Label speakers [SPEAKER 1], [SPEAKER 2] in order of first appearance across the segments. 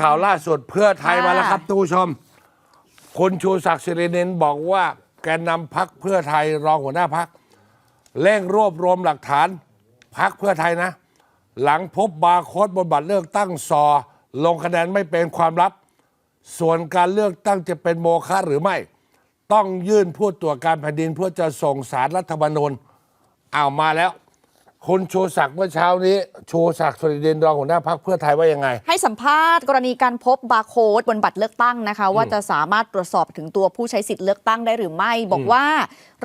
[SPEAKER 1] ข่าวล่าสุดเพื่อไทย
[SPEAKER 2] ค่ะ
[SPEAKER 1] มาแล้วครับท่านผู้ชม คุณชูศักดิ์สิรินินบอกว่า แกนนำพักเพื่อไทยรองหัวหน้าพักเร่งรวบรวมหลักฐานพักเพื่อไทยนะ หลังพบบาร์โค้ดบนบัตรเลือกตั้งซอลงคะแนนไม่เป็นความลับ ส่วนการเลือกตั้งจะเป็นโมฆะหรือไม่ ต้องยื่นผู้ตรวจการแผ่นดินเพื่อจะส่งสารรัฐธรรมนูญเอามาแล้ว คุณชูศักดิ์เมื่อเช้านี้ชูศักดิ์สิรินินรองหัวหน้าพักเพื่อไทยว่ายังไง
[SPEAKER 2] ให้สัมภาษณ์กรณีการพบบาร์โค้ดบนบัตรเลือกตั้งนะคะ ว่าจะสามารถตรวจสอบถึงตัวผู้ใช้สิทธิ์เลือกตั้งได้หรือไม่ บอกว่า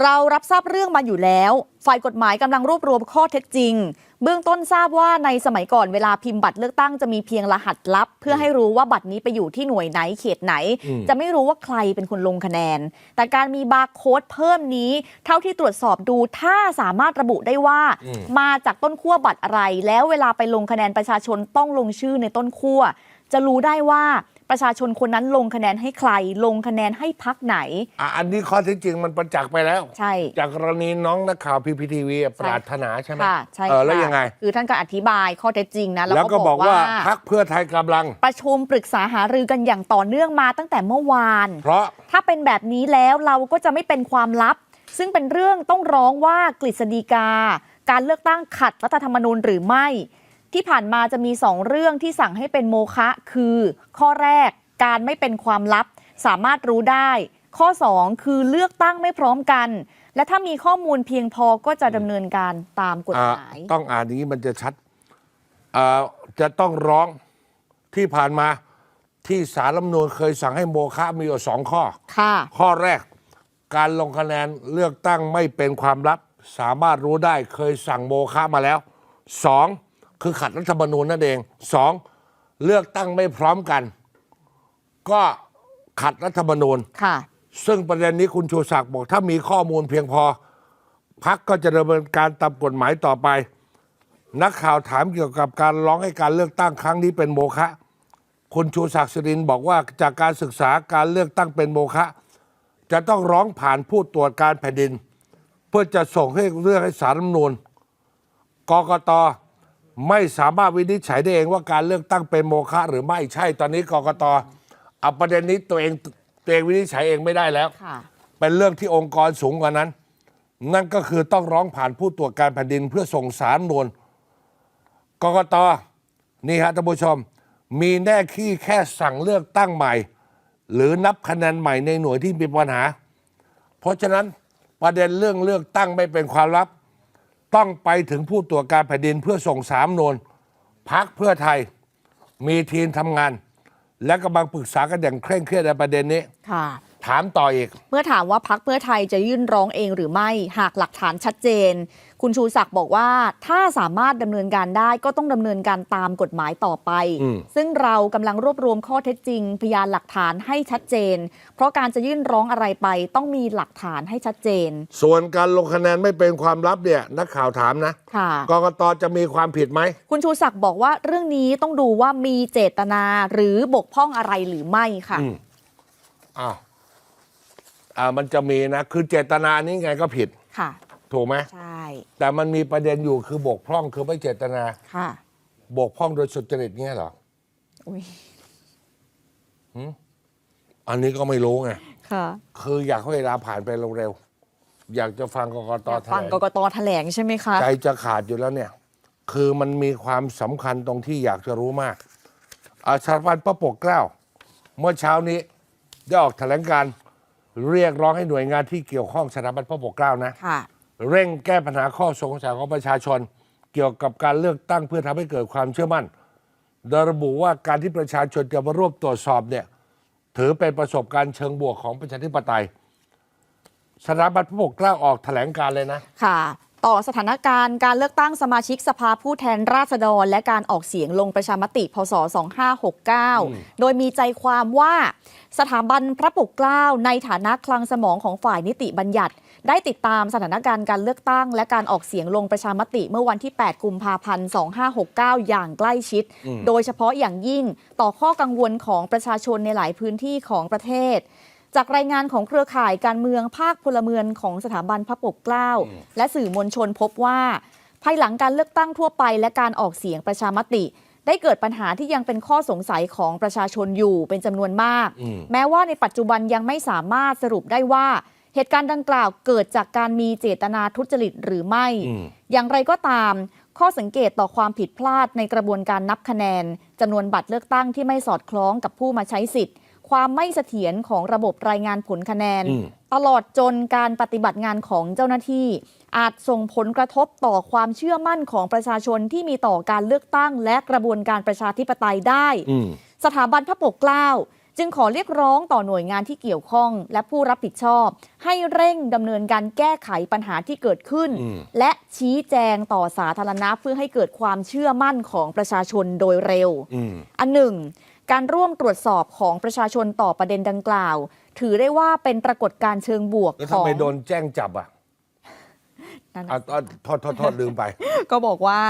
[SPEAKER 2] เรารับทราบเรื่องมาอยู่แล้ว ฝ่ายกฎหมายกำลังรวบรวมข้อเท็จจริง เบื้องต้นทราบว่าในสมัยก่อนเวลาพิมพ์บัตรเลือกตั้งจะมีเพียงรหัสลับ เพื่อให้รู้ว่าบัตรนี้ไปอยู่ที่หน่วยไหนเขตไหน จะไม่รู้ว่าใครเป็นคนลงคะแนน แต่การมีบาร์โค้ดเพิ่มนี้ เท่าที่ตรวจสอบดูถ้าสามารถระบุได้ว่า มาจากต้นขั้วบัตรอะไร แล้วเวลาไปลงคะแนนประชาชนต้องลงชื่อในต้นขั้วจะรู้ได้ว่า ประชาชนคนนั้นลงคะแนนให้ใคร ลงคะแนนให้พักไหน
[SPEAKER 1] อะอันนี้ข้อเท็จจริงมันประจักษ์ไปแล้ว
[SPEAKER 2] ใช่
[SPEAKER 1] จากกรณีน้องนักข่าวพีพีทีวีปรารถนาใช่ไหม
[SPEAKER 2] ค่ะใช่
[SPEAKER 1] เออแล้ว
[SPEAKER 2] ค่ะ
[SPEAKER 1] ยังไง
[SPEAKER 2] คือท่านก็อธิบายข้อเท็จจริงนะ
[SPEAKER 1] แล้วก็บอกว่าพักเพื่อไทยกำลัง
[SPEAKER 2] ประชุมปรึกษาหารือกันอย่างต่อเนื่องมาตั้งแต่เมื่อวาน
[SPEAKER 1] เพราะ
[SPEAKER 2] ถ้าเป็นแบบนี้แล้วเราก็จะไม่เป็นความลับ ซึ่งเป็นเรื่องต้องร้องว่ากฤษฎีกา การเลือกตั้งขัดรัฐธรรมนูญหรือไม่ ที่ผ่านมาจะมีสองเรื่องที่สั่งให้เป็นโมฆะคือ ข้อแรกการไม่เป็นความลับ สามารถรู้ได้ ข้อ 2 คือเลือกตั้งไม่พร้อมกัน และถ้ามีข้อมูลเพียงพอก็จะดำเนินการตามกฎ
[SPEAKER 1] อ่า
[SPEAKER 2] หมาย
[SPEAKER 1] ต้องอ่านอย่างนี้มันจะชัดอ่าจะต้องร้องที่ผ่านมาที่สารรัฐธรรมนูญเคยสั่งให้โมฆะมีอยู่สองข้อ
[SPEAKER 2] ค่ะ
[SPEAKER 1] ข้อแรกการลงคะแนนเลือกตั้งไม่เป็นความลับ สามารถรู้ได้เคยสั่งโมฆะมาแล้วสอง คือขัดรัฐธรรมนูญนั่นเองสองเลือกตั้งไม่พร้อมกัน ก็ขัดรัฐธรรมนูญ
[SPEAKER 2] ค่ะ
[SPEAKER 1] ซึ่งประเด็นนี้คุณชูศักดิ์บอกถ้ามีข้อมูลเพียงพอพักก็จะดำเนินการตามกฎหมายต่อไป นักข่าวถามเกี่ยวกับการร้องให้การเลือกตั้งครั้งนี้เป็นโมฆะคุณชูศักดิ์สิรินบอกว่าจากการศึกษาการเลือกตั้งเป็นโมฆะจะต้องร้องผ่านผู้ตรวจการแผ่นดิน เพื่อจะส่งให้เรื่องให้สารรัฐธรรมนูญกกต ไม่สามารถวินิจฉัยได้เองว่าการเลือกตั้งเป็นโมฆะหรือไม่ใช่ตอนนี้กกตเอาประเด็นนี้ตัวเองตัวเองวินิจฉัยเองไม่ได้แล้ว
[SPEAKER 2] ค่ะ
[SPEAKER 1] เป็นเรื่องที่องค์กรสูงกว่านั้น นั่นก็คือต้องร้องผ่านผู้ตรวจการแผ่นดินเพื่อส่งสารนวลกกตนี่ฮะท่านผู้ชม มีแน่ขี้แค่สั่งเลือกตั้งใหม่ หรือนับคะแนนใหม่ในหน่วยที่มีปัญหา เพราะฉะนั้นประเด็นเรื่องเลือกตั้งไม่เป็นความลับ ต้องไปถึงผู้ตรวจการแผ่นดินเพื่อส่งสามนวนพักเพื่อไทยมีทีมทำงาน และกำลังปรึกษากันอย่างเคร่งเครียดในประเด็นนี้
[SPEAKER 2] ค่ะ
[SPEAKER 1] ถามต่ออีก
[SPEAKER 2] เมื่อถามว่าพักเพื่อไทยจะยื่นร้องเองหรือไม่หากหลักฐานชัดเจน คุณชูศักดิ์บอกว่าถ้าสามารถดำเนินการได้ก็ต้องดำเนินการตามกฎหมายต่อไป
[SPEAKER 1] อืม
[SPEAKER 2] ซึ่งเรากำลังรวบรวมข้อเท็จจริง พยานหลักฐานให้ชัดเจน เพราะการจะยื่นร้องอะไรไป ต้องมีหลักฐานให้ชัดเจน
[SPEAKER 1] ส่วนการลงคะแนนไม่เป็นความลับเนี่ยนักข่าวถามนะ
[SPEAKER 2] ค่ะ
[SPEAKER 1] กกตจะมีความผิดไหม
[SPEAKER 2] คุณชูศักดิ์บอกว่าเรื่องนี้ต้องดูว่ามีเจตนาหรือบกพร่องอะไรหรือไม่ค่ะ
[SPEAKER 1] อืมอ้าว อ่ามันจะมีนะ คือเจตนานี้ไงก็ผิด
[SPEAKER 2] ค่ะ
[SPEAKER 1] ถูกไหม
[SPEAKER 2] ใช่
[SPEAKER 1] แต่มันมีประเด็นอยู่คือบกพร่องคือไม่เจตนา
[SPEAKER 2] ค่ะ
[SPEAKER 1] บกพร่องโดยสุจริตเนี่ยเหรอ
[SPEAKER 2] อุ้ย
[SPEAKER 1] อันนี้ก็ไม่รู้ไง
[SPEAKER 2] ค่ะ
[SPEAKER 1] คืออยากให้เวลาผ่านไปเร็วๆอยากจะฟังกกต
[SPEAKER 2] อยาก
[SPEAKER 1] แถ
[SPEAKER 2] ฟัง
[SPEAKER 1] ลง
[SPEAKER 2] กกตแถลงใช่ไหมคะ
[SPEAKER 1] ใจจะขาดอยู่แล้วเนี่ย คือมันมีความสำคัญตรงที่อยากจะรู้มากอาชาพันธ์พระปกเกล้า เมื่อเช้านี้ได้ออกแถลงการณ์ เรียกร้องให้หน่วยงานที่เกี่ยวข้องสถาบันพระปกเกล้านะ
[SPEAKER 2] ค่ะ
[SPEAKER 1] เร่งแก้ปัญหาข้อสงสัยของประชาชน เกี่ยวกับการเลือกตั้งเพื่อทำให้เกิดความเชื่อมั่น โดยระบุว่าการที่ประชาชนจะมาร่วมตรวจสอบเนี่ยถือเป็นประสบการณ์เชิงบวกของประชาธิปไตยสถาบันพระปกเกล้าออกแถลงการณ์เลยนะ
[SPEAKER 2] ค่ะ ต่อสถานการณ์การเลือกตั้งสมาชิกสภาผู้แทนราษฎร และการออกเสียงลงประชามติ พศ 2569 โดยมีใจความว่าสถาบันพระปกเกล้าในฐานะคลังสมองของฝ่ายนิติบัญญัติ ได้ติดตามสถานการณ์การเลือกตั้ง และการออกเสียงลงประชามติเมื่อวันที่ 8 กุมภาพันธ์ 2569 อย่างใกล้ชิด โดยเฉพาะอย่างยิ่งต่อข้อกังวลของประชาชนในหลายพื้นที่ของประเทศ จากรายงานของเครือข่ายการเมืองภาคพลเมืองของสถาบันพระปกเกล้า และสื่อมวลชนพบว่า ภายหลังการเลือกตั้งทั่วไปและการออกเสียงประชามติ ได้เกิดปัญหาที่ยังเป็นข้อสงสัยของประชาชนอยู่เป็นจำนวนมาก
[SPEAKER 1] อืม
[SPEAKER 2] แม้ว่าในปัจจุบันยังไม่สามารถสรุปได้ว่าเหตุการณ์ดังกล่าวเกิดจากการมีเจตนาทุจริตหรือไม่
[SPEAKER 1] อืม
[SPEAKER 2] อย่างไรก็ตาม ข้อสังเกตต่อความผิดพลาดในกระบวนการนับคะแนนจำนวนบัตรเลือกตั้งที่ไม่สอดคล้องกับผู้มาใช้สิทธิ์ ความไม่เสถียรของระบบรายงานผลคะแนน
[SPEAKER 1] อืม
[SPEAKER 2] ตลอดจนการปฏิบัติงานของเจ้าหน้าที่ อาจส่งผลกระทบต่อความเชื่อมั่นของประชาชนที่มีต่อการเลือกตั้ง และกระบวนการประชาธิปไตยได้
[SPEAKER 1] อืม
[SPEAKER 2] สถาบันพระปกเกล้าจึงขอเรียกร้องต่อหน่วยงานที่เกี่ยวข้อง และผู้รับผิดชอบ ให้เร่งดำเนินการแก้ไขปัญหาที่เกิดขึ้น
[SPEAKER 1] อืม
[SPEAKER 2] และชี้แจงต่อสาธารณะเพื่อให้เกิดความเชื่อมั่นของประชาชนโดยเร็ว
[SPEAKER 1] อืม
[SPEAKER 2] อันหนึ่ง การร่วมตรวจสอบของประชาชนต่อประเด็นดังกล่าว ถือได้ว่าเป็นปรากฏการณ์เชิงบวก
[SPEAKER 1] แล้ว
[SPEAKER 2] ข
[SPEAKER 1] ทำ
[SPEAKER 2] อง
[SPEAKER 1] ไมโดนแจ้งจับอะ
[SPEAKER 2] นั่นน่ะ
[SPEAKER 1] อะอะโทษโทษโทษลืมไป
[SPEAKER 2] ก็บอกว่า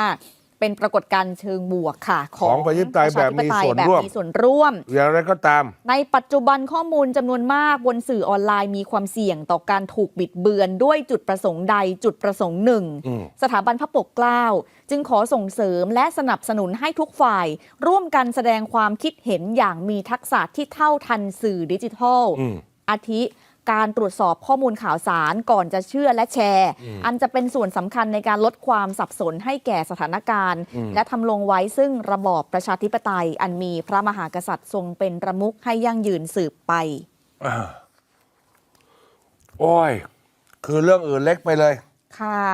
[SPEAKER 2] เป็นปรากฏการณ์เชิงบวกค่ะ
[SPEAKER 1] ของประชาธิปไตยแบบมีส่วนร่วม
[SPEAKER 2] แบบมีส่วนร่วม
[SPEAKER 1] อย่างไรก็ตาม
[SPEAKER 2] ในปัจจุบันข้อมูลจำนวนมากบนสื่อออนไลน์มีความเสี่ยงต่อการถูกบิดเบือนด้วยจุดประสงค์ใดจุดประสงค์หนึ่ง
[SPEAKER 1] อืม
[SPEAKER 2] สถาบันพระปกเกล้า จึงขอส่งเสริมและสนับสนุนให้ทุกฝ่าย ร่วมกันแสดงความคิดเห็นอย่างมีทักษะที่เท่าทันสื่อดิจิทัล
[SPEAKER 1] อืม
[SPEAKER 2] อาทิ การตรวจสอบข้อมูลข่าวสารก่อนจะเชื่อและแชร์ อันจะเป็นส่วนสำคัญในการลดความสับสนให้แก่สถานการณ์
[SPEAKER 1] อืม
[SPEAKER 2] และทำลงไว้ซึ่งระบอบประชาธิปไตย อันมีพระมหากษัตริย์ทรงเป็นประมุขให้ยั่งยืนสืบไป
[SPEAKER 1] อ่าโอ้ย คือเรื่องอื่นเล็กไปเลย
[SPEAKER 2] ค่ะ